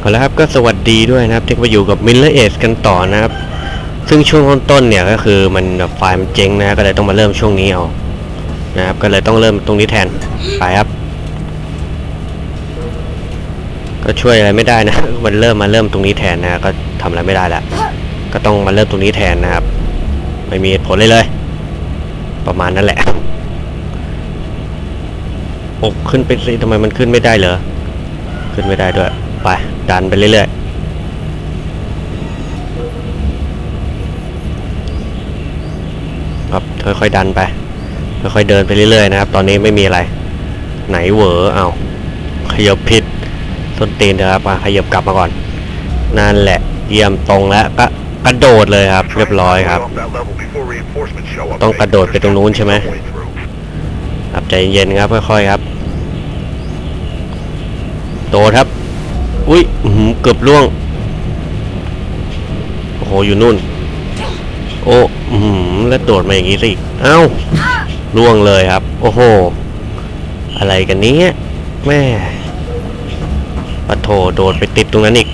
เอาละครับก็สวัสดีด้วยนะครับที่มาอยู่กับมิลเลอร์เอสกันต่อนะครับ ซึ่งช่วงต้นๆเนี่ยก็คือมันไฟล์มันเจ๊งนะก็เลยต้องมาเริ่มช่วงนี้เอานะครับก็เลยต้องเริ่มตรงนี้แทนไปครับ ก็ช่วยอะไรไม่ได้นะ มันเริ่มมาเริ่มตรงนี้แทนนะก็ทำอะไรไม่ได้ละก็ต้องมาเริ่มตรงนี้แทนนะครับ ไม่มีเหตุผลเลยเลย ประมาณนั้นแหละอกขึ้นไปสิทำไมมันขึ้นไม่ได้เหรอขึ้นไม่ได้ด้วย ไป ดันไปเรื่อยๆครับค่อยๆดันไป ค่อยๆเดินไปเรื่อยๆนะครับ ตอนนี้ไม่มีอะไร ไหนเหวอเอาขยบผิดส้นตีนนะครับมาขยบกลับมาก่อน นั่นแหละ เยี่ยมตรงแล้วก็กระโดดเลยครับ เรียบร้อยครับ ต้องกระโดดไปตรงนู้นใช่ไหมครับใจเย็นๆครับค่อยๆครับ โดดครับ อุ้ยเกือบล่วง โอ้โห อยู่นู่น โอ้อื้อหือแล้วโดดมาอย่างงี้สิเอ้าล่วงเลยครับ โอ้โห อะไรกันเนี้ยแม่ปะโถโดดไปติดตรงนั้นอีก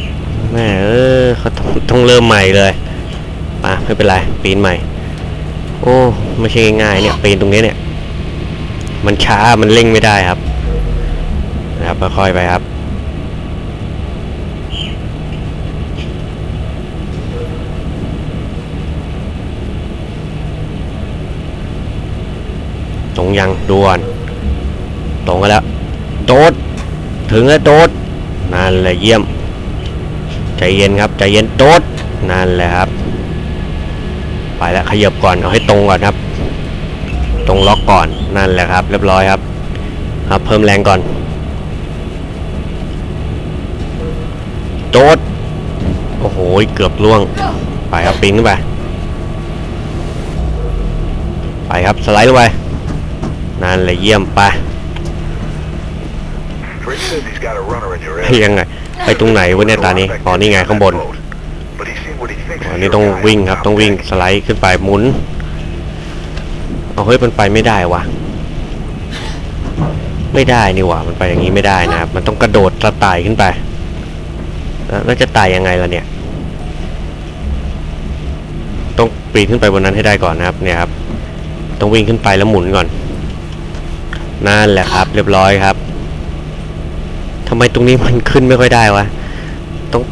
แม่เออเขาต้องเริ่มใหม่เลยมาไม่เป็นไรปีนใหม่ โอ้ไม่ใช่ง่ายเนี่ยปีนตรงนี้เนี่ย มันช้ามันเร่งไม่ได้ครับนะครับค่อยไปครับ ตร งยังด่วน ตรงกันแล้ว โดด ถึงแล้วโดด นั่นแหละเยี่ยม ใจเย็นครับ ใจเย็นโดด นั่นแหละครับ ไปแล้วขยับก่อน เอาให้ตรงก่อนครับ ตรงล็อกก่อน นั่นแหละครับ เรียบร้อยครับ ครับ เพิ่มแรงก่อน โดด โอ้โห เกือบล่วง ไปครับปีนขึ้นไปไปครับ สไลด์ลงไป นั่นแหละเยี่ยมไปยังไงไปตรงไหนวะเนี่ยตานี้อ๋อนี่ไงข้างบนอ๋อนี่ต้องวิ่งครับต้องวิ่งสไลด์ขึ้นไปหมุนเอาเฮ้ยมันไปไม่ได้วะไม่ได้นี่หว่ามันไปอย่างนี้ไม่ได้นะครับมันต้องกระโดดสไต่ขึ้นไปแล้วแล้วจะไต่ยังไงล่ะเนี่ย ต้องปีนขึ้นไปบนนั้นให้ได้ก่อนนะครับเนี่ยครับ ต้องวิ่งขึ้นไปแล้วหมุนก่อน นั่นแหละครับ เรียบร้อยครับทำไมตรงนี้มันขึ้นไม่ค่อยได้วะ ต้อง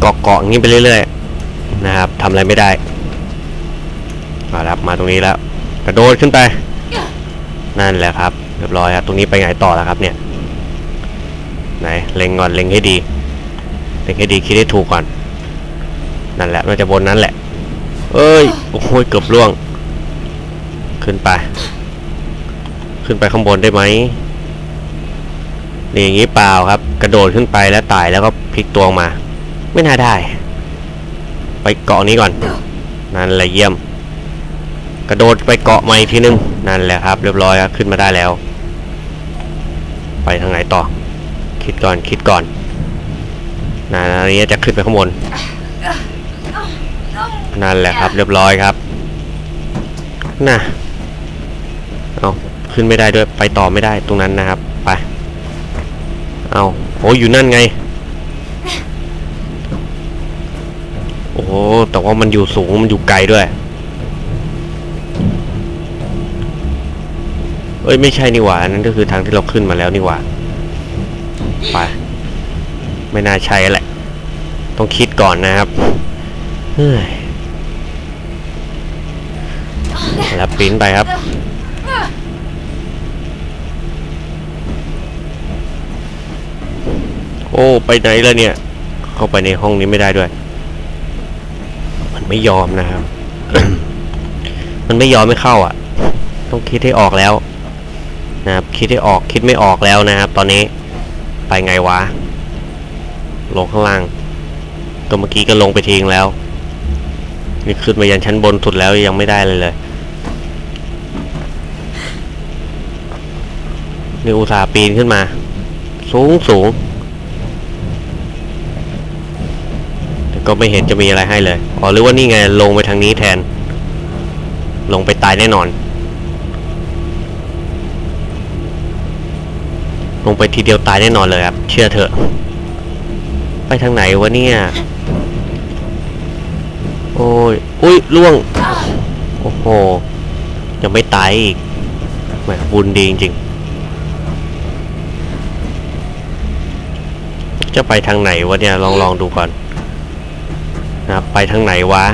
เกาะเกาะงี้ไปเรื่อยๆนะครับทำอะไรไม่ได้มาครับมาตรงนี้แล้ว กระโดดขึ้นไป นั่นแหละครับ เรียบร้อยครับตรงนี้ไปไงต่อแล้วครับ เนี่ยไหนเล็งก่อนเล็งให้ดีเล็งให้ดีคิดให้ถูกก่อน นั่นแหละน่าจะบนนั้นแหละ เอ้ยโอ้โหเกือบล่วง ขึ้นไป ขึ้นไปข้างบนได้ไหมนี่อย่างนี้เปล่าครับ กระโดดขึ้นไปแล้วไต่แล้วก็พลิกตัวออกมา ไม่น่าได้ ไปเกาะนี้ก่อน นั่นแหละเยี่ยม กระโดดไปเกาะใหม่อีกทีนึงนั่นแหละครับ เรียบร้อยครับขึ้นมาได้แล้ว ไปทางไหนต่อ คิดก่อนคิดก่อนนั่นอันนี้จะขึ้นไปข้างบนนั่นแหละครับ เรียบร้อยครับ น่ะ เอาขึ้นไม่ได้ด้วยไปต่อไม่ได้ตรงนั้นนะครับ ไป เอาโอ้อยู่นั่นไง โอ้โหแต่ว่ามันอยู่สูงมันอยู่ไกลด้วยเอ้ยไม่ใช่นี่หว่านั้นก็คือทางที่เราขึ้นมาแล้วนี่หว่าไปไม่น่าใช่แหละ ต้องคิดก่อนนะครับเฮ้ยแล้วปริ้นไปครับ อ้ไปไหนแล้วเนี่ย เข้าไปในห้องนี้ไม่ได้ด้วย มันไม่ยอมนะครับ มันไม่ยอมไม่เข้าอะ ต้องคิดให้ออกแล้ว นะครับ คิดให้ออกคิดไม่ออกแล้วนะครับ ตอนนี้ไปไงวะ ลงข้างล่างก็เมื่อกี้ก็ลงไปทิ้งแล้ว นี่ขึ้นมายันชั้นบนสุดแล้วยังไม่ได้เลยเลยนี่อุตส่าห์ปีนขึ้นมา สูงสูง แต่ ก็ไม่เห็นจะมีอะไรให้เลย อ๋อหรือว่านี่ไงลงไปทางนี้แทน ลงไปตายแน่นอน ลงไปทีเดียวตายแน่นอนเลยครับ เชื่อเถอะ ไปทางไหนวะเนี่ย โอ้ย อุ้ยล่วง โอ้โห ยังไม่ตายอีกแหมบุญดีจริงจะไปทางไหนวะเนี่ย ลองลองดูก่อน นะครับไปทางไหนวะ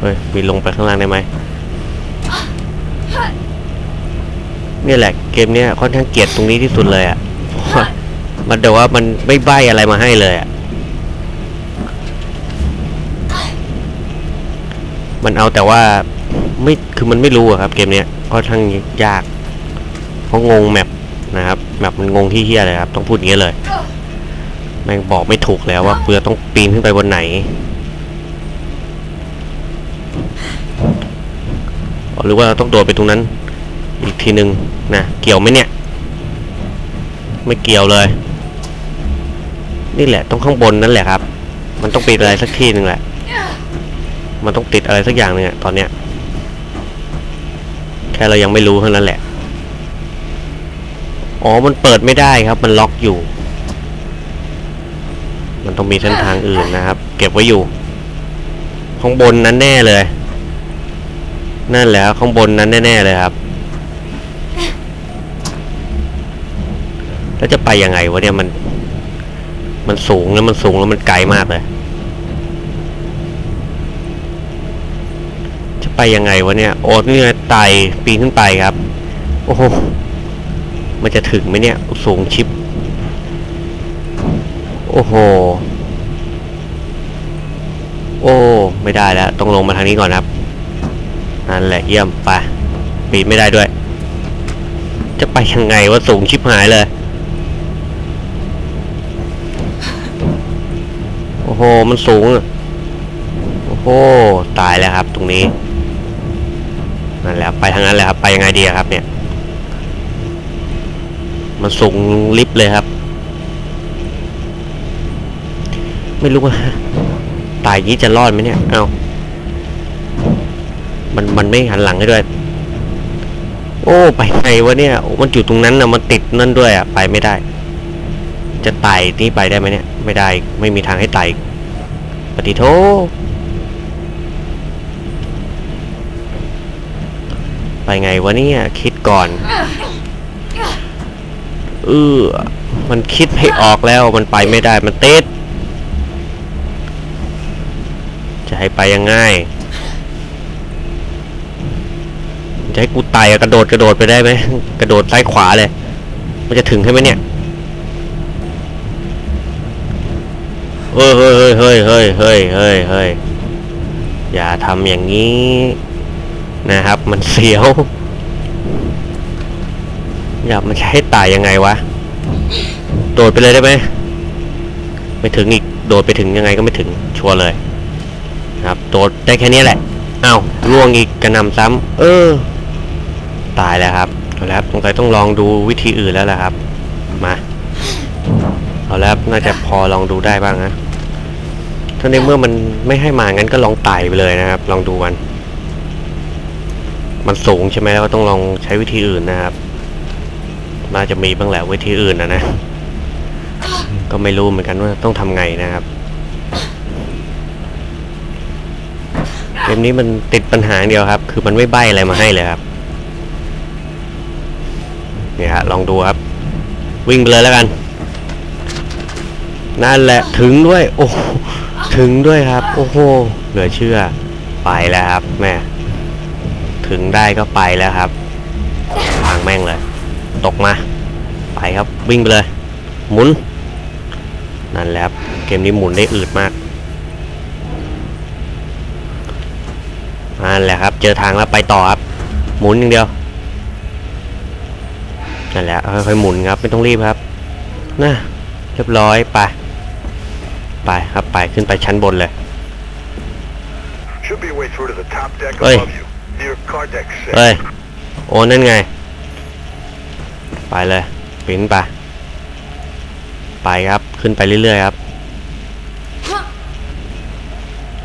เฮ้ย มีลงไปข้างล่างได้ไหม เนี่ยแหละ เกมเนี้ยค่อนข้างเกลียดตรงนี้ที่สุดเลยอะ่ะ มันแต่ว่ามันไม่ใบอะไรมาให้เลยอะ่ะ มันเอาแต่ว่าไม่ คือมันไม่รู้อะครับ เกมเนี้ยค่อนข้างยาก เพราะงงแมปนะครับแมปมันงงที่เฮี้ยเลยครับ ต้องพูดอย่างนี้เลย แม่งบอกไม่ถูกแล้วว่าเปลือต้องปีนขึ้นไปบนไหน หรือว่าเราต้องโดดไปตรงนั้น อีกทีหนึ่งนะเกี่ยวไหมเนี่ย ไม่เกี่ยวเลย นี่แหละต้องข้างบนนั่นแหละครับ มันต้องปิดอะไรสักที่หนึ่งแหละ มันต้องติดอะไรสักอย่างหนึ่งอะตอนเนี้ยแค่เรายังไม่รู้เท่านั้นแหละ อ๋อ มันเปิดไม่ได้ครับ มันล็อกอยู่ มันต้องมีเส้นทางอื่นนะครับ เก็บไว้อยู่ ข้างบนนั้นแน่เลย นั่นแหละข้างบนนั้นแน่ ๆ เลยครับ แล้วจะไปยังไงวะเนี่ยมัน มันสูงแล้วมันสูงแล้วมันไกลมากเลย จะไปยังไงวะเนี่ย โอ้นี่ไงไต่ปีนขึ้นไปครับ โอ้โห มันจะถึงไหมเนี่ย สูงชิป โอ้โห โอ้ ไม่ได้แล้ว ต้องลงมาทางนี้ก่อนครับ นั่นแหละเยี่ยมไปปีนไม่ได้ด้วย จะไปยังไงว่าสูงชิบหายเลย โอ้โห มันสูงอะโอ้โห ตายแล้วครับตรงนี้นั่นแหละไปทางนั้นเลยครับไปยังไงดีครับ เนี่ย มันสูงลิฟต์เลยครับ ไม่รู้ว่าตายงี้จะรอดไหมเนี่ย เอ้า มันมันไม่หันหลังให้ด้วย โอ้ ไปไงวะเนี่ย มันอยู่ตรงนั้นนะมันติดนั่นด้วยอะ ไปไม่ได้ จะไต่นี่ไปได้ไหมเนี่ย ไม่ได้ ไม่มีทางให้ไต่ปฏิโทไปไงวะเนี่ยคิดก่อนเออมันคิดไม่ออกแล้วมันไปไม่ได้มันติดจะให้ไปยังไง จะให้กูไต่อะกระโดดกระโดดไปได้ไหมกระโดดซ้ายขวาเลย มันจะถึงให้ไหมเนี่ยเฮ้ยเฮ้ยเฮ้ยเฮ้ยเฮ้ยเฮ้ยเฮ้ยอย่าทำอย่างนี้ นะครับ มันเสียว อย่ามันจะให้ต่ยังไงวะ โดดไปเลยได้ไหมไม่ถึงอีก โดดไปถึงยังไงก็ไม่ถึงชัวร์เลย ครับ โดดได้แค่นี้แหละ เอ้าวล่วงอีกกระนำซ้ำเออ ตายแล้วครับเอาแล้วสงสัยต้องลองดูวิธีอื่นแล้วแหละครับ มา เอาแล้วน่าจะพอลองดูได้บ้างนะ ถ้าในเมื่อมันไม่ให้มางั้นก็ลองไต่ไปเลยนะครับ ลองดูมัน มันสูงใช่ไหมแล้วต้องลองใช้วิธีอื่นนะครับ น่าจะมีบ้างแหละวิธีอื่นนะนะ ก็ไม่รู้เหมือนกันว่าต้องทำไงนะครับเกมนี้มันติดปัญหาเดียวครับ คือมันไม่ใบอะไรมาให้เลยครับ นี่ยฮะลองดูครับ วิ่งไปเลยแล้วกัน นั่นแหละถึงด้วย โอ้ถึงด้วยครับ โอ้โหเหลือเชื่อ ไปแล้วครับแม่ถึงได้ก็ไปแล้วครับวางแม่งเลย ตกมา ไปครับวิ่งไปเลย หมุน นั่นแหละครับเกมนี้หมุนได้อืดมากนั่นแหละครับ เจอทางแล้วไปต่อครับ หมุนอย่างเดียว นั่นแหละค่อยๆหมุนครับไม่ต้องรีบครับน่ะเรียบร้อยไปไปครับไปขึ้นไปชั้นบนเลย Should be a way through to the top deck Oi. above you, near car deck 6. เฮ้ยโอ้นั่นไง ไปเลยปีนไปไปครับขึ้นไปเรื่อยๆครับ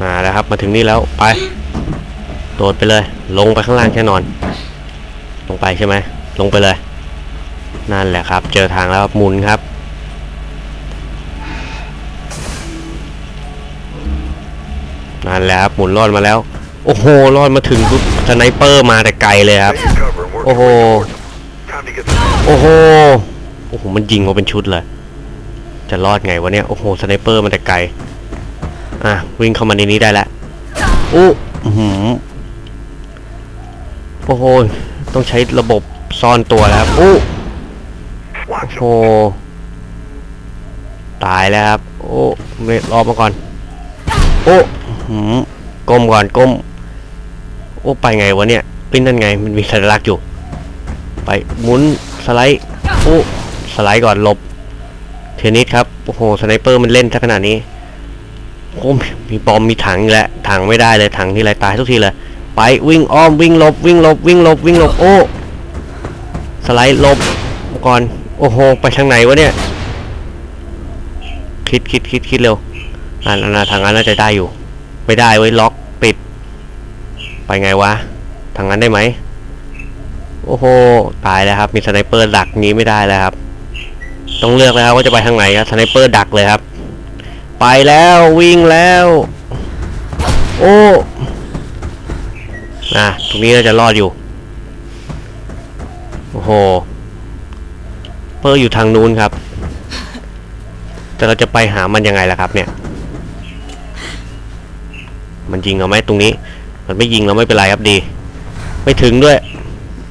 มาแล้วครับมาถึงนี่แล้วไปโดดไปเลย ลงไปข้างล่างแค่นอน ลงไปใช่ไหมลงไปเลย นั่นแหละครับ เจอทางแล้วหมุนครับ นั่นแหละครับหมุนรอดมาแล้ว โอ้โหรอดมาถึงปุ๊บสไนเปอร์มาแต่ไกลเลยครับ Take cover and work Oh. your way towards them. Time to get the โอ้โห โอ้โห มันยิงมาเป็นชุดเลย จะรอดไงวะเนี่ย โอ้โห สไนเปอร์มันแต่ไกล อะ วิ่งเข้ามาในนี้ได้แล้วอู้หือโอ้โห ต้องใช้ระบบซ่อนตัวแล้วครับอู้ โอ้โหตายแล้วครับ โอ้เรอบมาก่อน โอ้หืมก้มก่อนก้ม โอ้ ไปไงวะเนี่ยปิ้นนั่นไง มันมีสัญลักษณ์อยู่ ไปหมุนสไลด์ โอ้สไลด์ก่อนหลบ เทนนิสครับ โอ้โห สไนเปอร์มันเล่นซะขนาดนี้โอ้มีบอมมีถังอีกแล้วถังไม่ได้เลยถังที่ไรตายทุกทีเลย ไปวิ่งอ้อมวิ่งหลบวิ่งหลบวิ่งหลบวิ่งหลบโอ้ สไลด์หลบก่อน โอ้โห ไปทางไหนวะเนี่ย คิดคิดคิดคิดเร็วอ่านาทางนั้นน่าจะได้อยู่ ไม่ได้ไว้ยล็อกปิด ไปไงวะ ทางนั้นได้ไหม โอ้โห ตายแล้วครับ มีสไนเปอร์ดักนี้ไม่ได้แล้วครับ ต้องเลือกแล้วว่าจะไปทางไหนครับ สไนเปอร์ดักเลยครับ ไปแล้ววิ่งแล้ว โอ้นะตรงนี้เราจะรอดอยู่ โอ้โห เปอร์อยู่ทางนู้นครับ แต่เราจะไปหามันยังไงล่ะครับ เนี่ย มันยิงเราไหมตรงนี้ มันไม่ยิงเราไม่เป็นไรครับดี ไม่ถึงด้วย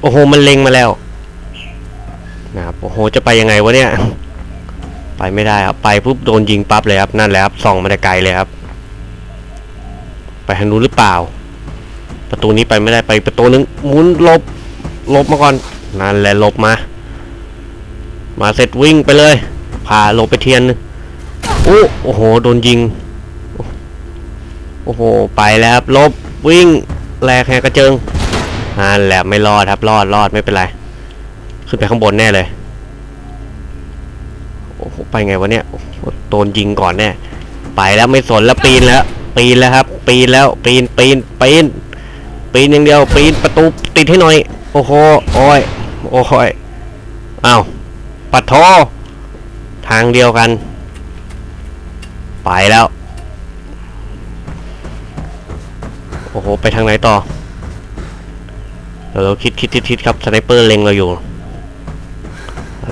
โอ้โห มันเล็งมาแล้ว นะครับ โอ้โห จะไปยังไงวะเนี่ย ไปไม่ได้ครับ ไปปุ๊บโดนยิงปั๊บเลยครับ นั่นแหละครับ ส่องมาแต่ไกลเลยครับ ไปทางนู้นหรือเปล่า ประตูนี้ไปไม่ได้ ไปประตูนึงหมุนลบ ลบมาก่อน นั่นแหละลบมา มาเสร็จวิ่งไปเลยพาหลบไปเทียนนึงโอ้โอ้โห โดนยิง โอ้โห ไปแล้วครับลบวิ่งแลกแหกกระเจิงนั่นแหละไม่รอดครับ รอดรอดไม่เป็นไร ขึ้นไปข้างบนแน่เลย โอ้โห ไปไงวะเนี่ยโดนยิงก่อนแน่ ไปแล้วไม่สนแล้วปีนแล้ว ปีนแล้วครับ ปีนแล้ว ปีน ปีน ปีน ปีนอย่างเดียว ปีนประตูติดให้หน่อย โอ้โห โอ้ย โอ้ยอ้าว ปัดโททางเดียวกัน ไปแล้ว โอ้โห ไปทางไหนต่อเดี๋ยวเราคิดคิดคิดคิดครับสไนเปอร์เล็งเราอยู่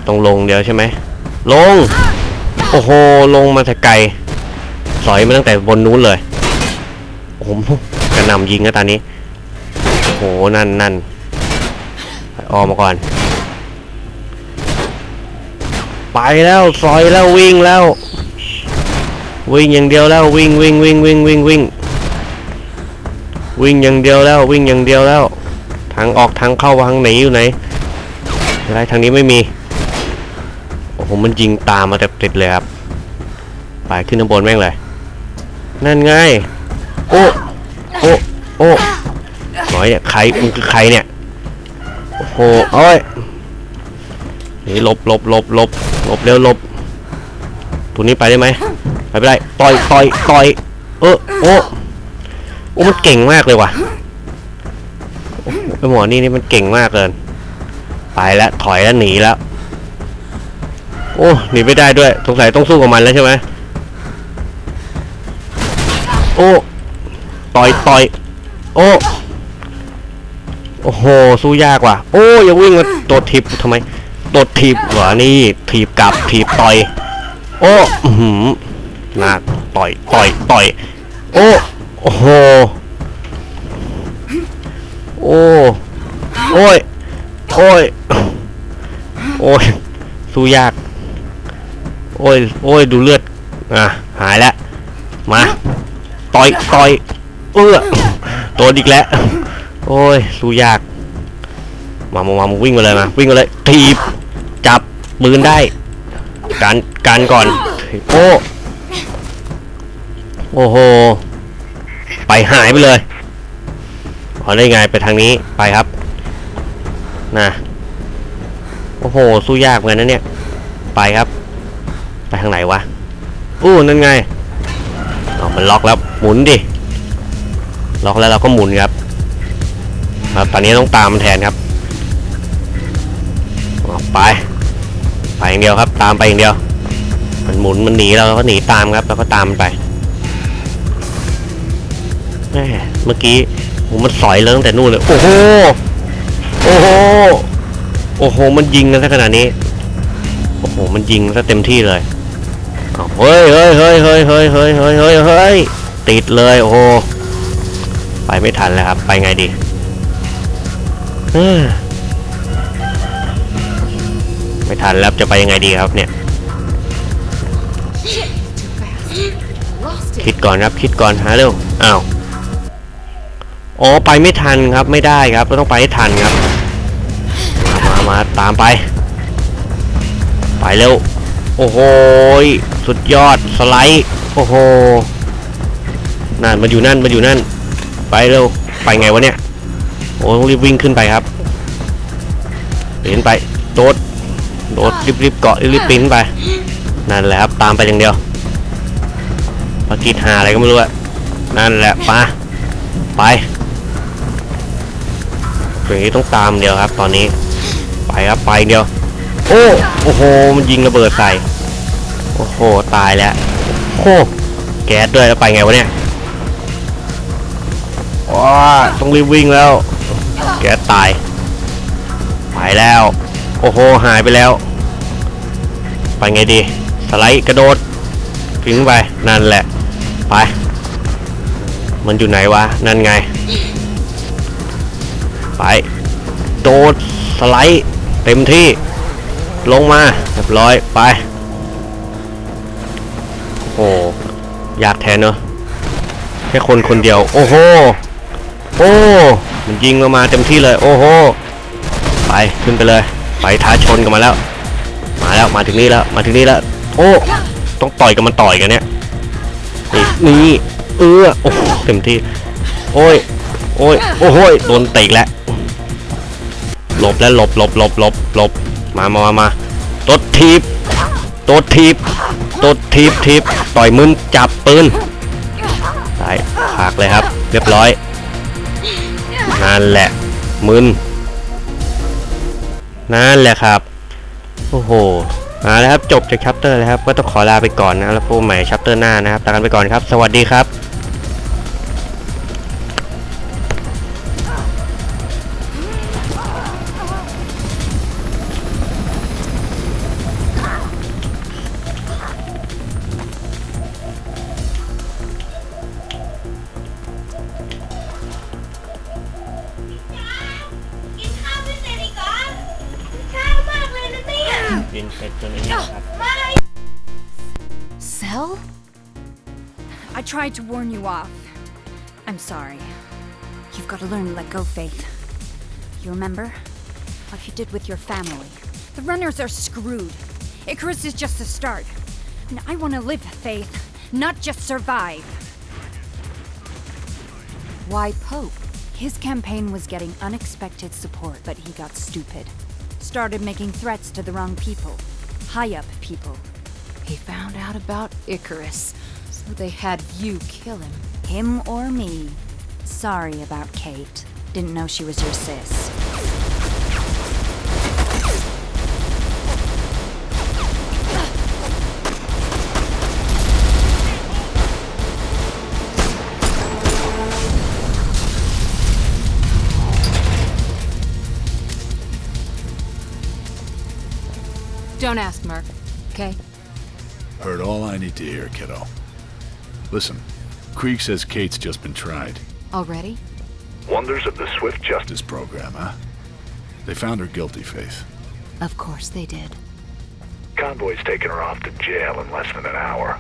ต้องลงเดียวใช่ไหม ลง โอ้โห ลงมาแต่ไกล สอยมาตั้งแต่บนนู้นเลย โอ้โหกระหน่ำยิงนะตอนนี้ โอ้โห นั่นนั่นออกมาก่อน ไปแล้วซอยแล้ววิ่งแล้ว วิ่งอย่างเดียวแล้ววิ่งวิ่งวิ่งวิ่งวิ่งวิ่งวิ่งอย่างเดียวแล้ววิ่งอย่างเดียวแล้ว ทางออกทางเข้าทางไหนอยู่ไหนอะไรทางนี้ไม่มีโอ้โหมันยิงตามมาแต่ติดเลยครับไปขึ้นข้างบนแม่งเลยนั่นไงโอ้โอ้โอ้หน่อยเนี่ยใครมึงคือใครเนี่ยโอ้โหโอ้ยนี่ลบลบลบลบ ลบเร็วลบตัวนี้ไปได้ไหมไปไม่ได้ต่อยต่อยต่อยเออโอ้โอ้มันเก่งมากเลยว่ะหไอหมอนี่นี่มันเก่งมากเลยไปแล้วถอยแล้วหนีแล้ว โอ้หนีไม่ได้ด้วยสงสัยต้องสู้กับมันแล้วใช่ไหมโอ้ต่อยต่อยโอ้โอ้โหสู้ยากว่ะ โอ้อย่าวิ่งมาโดดทิปทำไม โดดถีบหรอนี่ถีบกลับถีบต่อย โอ้หือหนักต่อยต่อยต่อย โอ้โอ้โหโอ้โอ้ยโอ้ยโอ้ยสู้ยาก โอ้ยโอ้ยดูเลือดอะหายแล้วมาต่อยต่อยเอื้อโดนอีกแล้วโอ้ยสู้ยากมามามามาวิ่งมาเลยมาวิ่งมาเลยถีบ จับปืนได้ การการก่อน โอ้โอ้โห ไปหายไปเลยเอาได้ไงไปทางนี้ไปครับนะโอ้โห สู้ยากเหมือนกันนะเนี่ย ไปครับ ไปทางไหนวะอู้นั่นไงอ๋อมันล็อกแล้วหมุนดิล็อกแล้วเราก็หมุนครับครับตอนนี้ต้องตามมันแทนครับออกไป ไปอย่างเดียวครับ ตามไปอย่างเดียว มันหมุนมันหนีเราก็หนีตามครับ แล้วก็ตามมันไปแม่เมื่อกี้โหมันสอยเลยตั้งแต่นู่นเลย โอ้โห โอ้โห โอ้โห มันยิงกันซะขนาดนี้ โอ้โห มันยิงซะเต็มที่เลยเฮ้ยเฮ้ยเฮ้ยเฮ้ยเฮ้ยเฮ้ยเฮ้ยเฮ้ยเฮ้ยติดเลย โอ้โห ไปไม่ทันแล้วครับ ไปไงดี เออ ไม่ทันแล้วจะไปยังไงดีครับเนี่ย คิดก่อนครับคิดก่อนหาเร็วอ้าวอ๋อไปไม่ทันครับไม่ได้ครับต้องไปให้ทันครับมามามาตามไป ไปเร็ว โอ้โหสุดยอดสไลด์โอ้โหนั่นมันอยู่นั่นมันอยู่นั่น ไปเร็วไปไงวะเนี่ยโอ้ต้องรีบวิ่งขึ้นไปครับเปีนไปโดด โดดรีบรีบเกาะรีบรีบปีนขึ้นไปนั่นแหละครับตามไปอย่างเดียวภารกิจหาอะไรก็ไม่รู้อะนั่นแหละปาไปอย่างนี้ต้องตามเดียวครับ ตอนนี้ ไปครับไปเดียว โอ้โอ้โหมันยิงระเบิดใส่โอ้โหตายแล้วโอ้แก๊สด้วยแล้วไปไงวะเนี่ยว้าต้องรีบวิ่งแล้ว แก๊สตายไปแล้ว โอ้โหหายไปแล้ว ไปไงดี สไลด์กระโดดทิ้งไป นั่นแหละ ไป มันอยู่ไหนวะ นั่นไง ไป โดดสไลด์เต็มที่ ลงมาเรียบร้อย ไป โอ้โหอยากแทนเนอะแค่คนคนเดียว โอ้โห โอ้ มันยิงมามาเต็มที่เลย โอ้โห ไป ขึ้นไปเลย ไปท้าชนกันมาแล้ว แล้วมาถึงนี่แล้วมาถึงนี่แล้วโอ้ต้องต่อยกันมันต่อยกันเนี่ยนี่นี่เออโอ้เต็มที่โอ้ยโอ้ยโอ้โหยโดนเตะอีกแล้วหลบแล้วหลบหลบหลบหลบหลบมามามามาตดทีบตดทีบตดทีบทีบต่อยมึนจับปืนตายหักเลยครับ เรียบร้อยนั่นแหละมึนนั่นแหละครับ โอ้โหเอาละครับจบจากชัปเตอร์แล้วครับ ก็ต้องขอลาไปก่อนนะ แล้วพบใหม่ชัปเตอร์หน้านะครับลากันไปก่อนครับ สวัสดีครับ remember? Like you did with your family. The runners are screwed. Icarus is just the start. And I want to live, Faith, not just survive. Why Pope? His campaign was getting unexpected support, but he got stupid. Started making threats to the wrong people. High up people. He found out about Icarus, so they had you kill him. Him or me. Sorry about Kate. Didn't know she was your sis. Don't ask, Mark. Okay? Heard all I need to hear, kiddo. Listen, Krieg says Kate's just been tried. Already? Wonders of the swift justice. Program, huh? They found her guilty, Faith. Of course they did. Convoy's taking her off to jail in less than an hour.